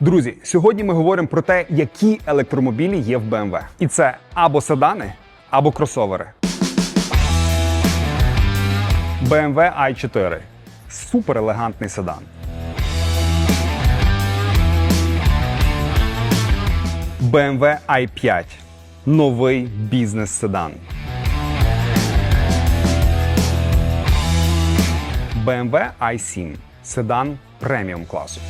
Друзі, сьогодні ми говоримо про те, які електромобілі є в BMW. І це або седани, або кросовери. BMW i4 супер елегантний седан. BMW i5 новий бізнес-седан. BMW i7 седан преміум класу.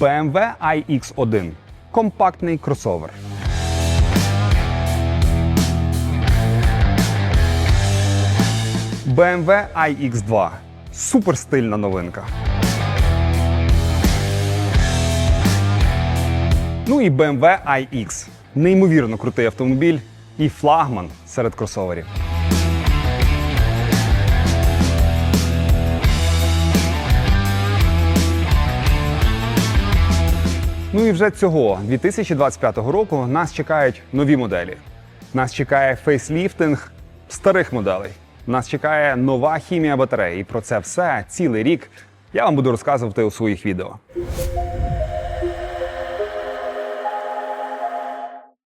BMW iX1 компактний кросовер. BMW iX2 суперстильна новинка. Ну і BMW iX неймовірно крутий автомобіль і флагман серед кросоверів. Ну і вже цього 2025 року нас чекають нові моделі. Нас чекає фейсліфтинг старих моделей. Нас чекає нова хімія батареї. І про це все цілий рік я вам буду розказувати у своїх відео.